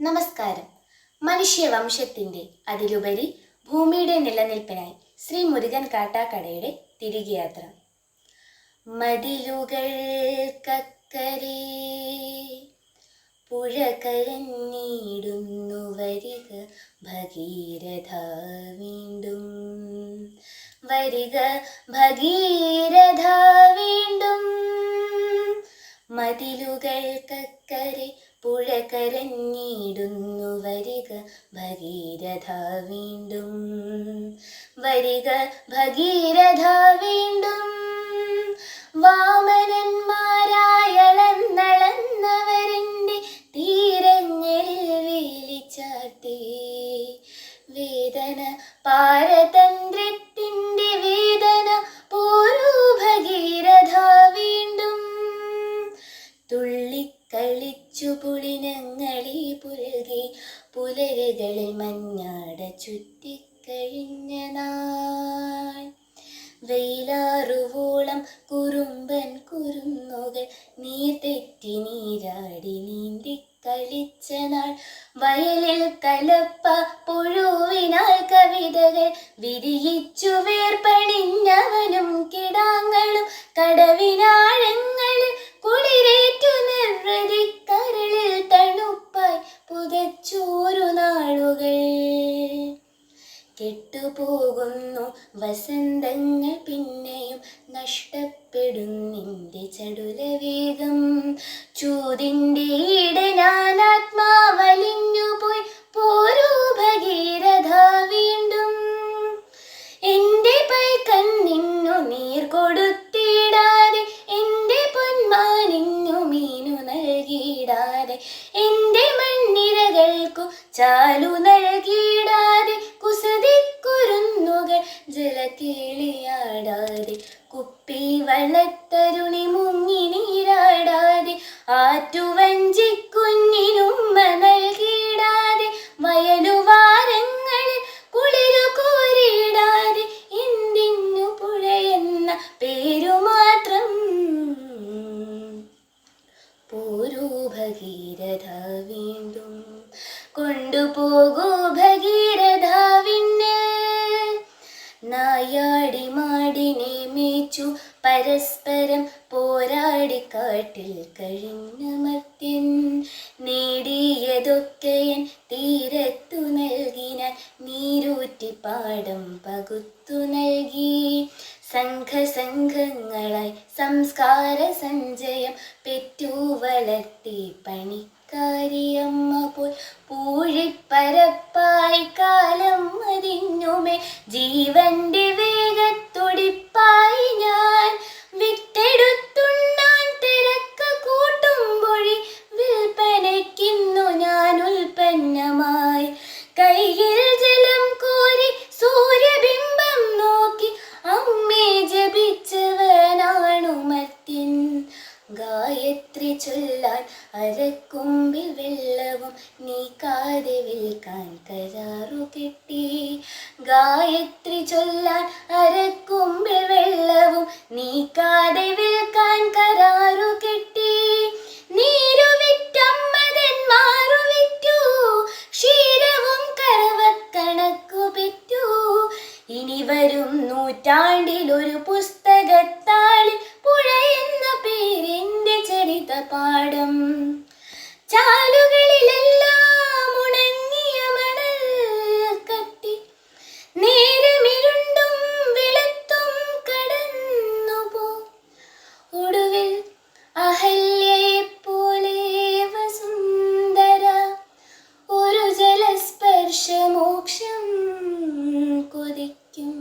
നമസ്കാരം. മനുഷ്യവംശത്തിന്റെ അതിലുപരി ഭൂമിയുടെ നിലനിൽപ്പിനായി ശ്രീ മുരുകൻ കാട്ടാക്കടയുടെ തിരികെ യാത്ര മതിലുകൾ കക്കരെ പുഴ കരഞ്ഞിടുന്നു വരിക ഭഗീരഥ വീണ്ടും. വരിക ഭഗീരഥ വീണ്ടും. മതിലുകൾക്കക്കരെ പുഴ കരഞ്ഞിടുന്നു വരിക ഭഗീരഥ വീണ്ടും. വരിക ഭഗീരഥ വീണ്ടും. വാമനന്മാരായളന്നളന്നവരെന്റെ തീരങ്ങളിൽ വിളിച്ചാട്ടി. വേദന പാരതന്ത്രത്തിന്റെ തുള്ളിക്കളിച്ചു പുളിനങ്ങളി പുലകി പുലരുകളിൽ മഞ്ഞാട ചുറ്റിക്കഴിഞ്ഞ നാൾ. വെയിലാറുവോളം കുറുമ്പൻ കുരുന്നുകൾ നീർ തെറ്റി നീരാടി നീന്തി കളിച്ച നാൾ. വയലിൽ കലപ്പ പുഴുവിനാൽ കവിതകൾ വിരിയിച്ചു വേർപണിഞ്ഞവനും കിടാങ്ങളും കടവിനാഴങ്ങളിൽ കെട്ടുപോകുന്നു വസന്തങ്ങൾ പിന്നെയും നഷ്ടപ്പെടുന്നിന്റെ ചടുലവേഗം. ചൂതിന്റെ ഈടനാനാത്മാവലിഞ്ഞുപോയി കുപ്പി വള്ളത്തരുണി മുങ്ങി നീരാടാതെ ആറ്റുവഞ്ചി കുഞ്ഞിനുമ്മ നൽകിയിടാതെ വയലുവാരങ്ങളിൽ കുളിരു കോരിയിടാതെ എന്തിന്നു പുഴയെന്ന പേരു മാത്രം പോരൂ ഭഗീരഥ വീണ്ടും കൊണ്ടുപോകൂ ഭഗീരഥ വിണ്ണ്. നായാടി മാടിനെ മേച്ചു പരസ്പരം പോരാടിക്കാട്ടിൽ കഴിഞ്ഞ മത്യൻ നേടിയതൊക്കെയൻ തീരത്തു നൽകിന നീരൂറ്റി പാടം പകുത്തു നൽകി. സംഘസംഘങ്ങളായി സംസ്കാര സഞ്ചയം പെറ്റു വളർത്തി പണിക്കാരിയമ്മ പോൽ പൂഴിപ്പരപ്പായി കാലം മതിഞ്ഞുമേ. ജീവന്റെ ചൊല്ലാൻ അരക്കുമ്പിൽ വെള്ളവും നീക്കാതെ വിൽക്കാൻ കരാറു കെട്ടി. ഗായത്രി ചൊല്ലാൻ അരക്കുമ്പിൽ വെള്ളവും നീക്കാതെ വിൽക്കാൻ കരാറു കെട്ടി. ഇനി വരും നൂറ്റാണ്ടിൽ ഒരു പുസ്തകത്താളിൽ പാഠം ചാലുകളിലെല്ലാം ഉണങ്ങിയ മണൽ കത്തി നേരമിരുണ്ടും വെളുത്തും കടന്നുപോ. ഒടുവിൽ അഹല്യയെ പോലെ വസുന്ധര ഒരു ജലസ്പർശമോക്ഷം കൊതിക്കും.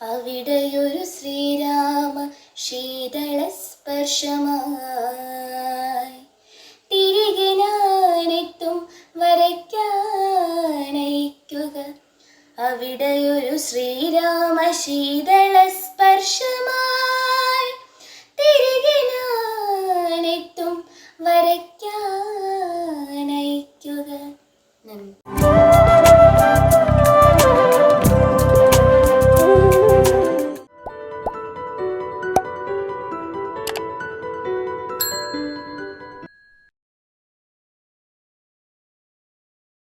അവിടെയൊരു ശ്രീരാമ ശീതള സ്പർശമായി. തിരികെ ഞാനെത്തും വരയ്ക്കാനയിക്കുക അവിടെയൊരു ശ്രീരാമ ശീതള സ്പർശമായി. തിരികെ ഞാനെത്തും വരയ്ക്കാൻ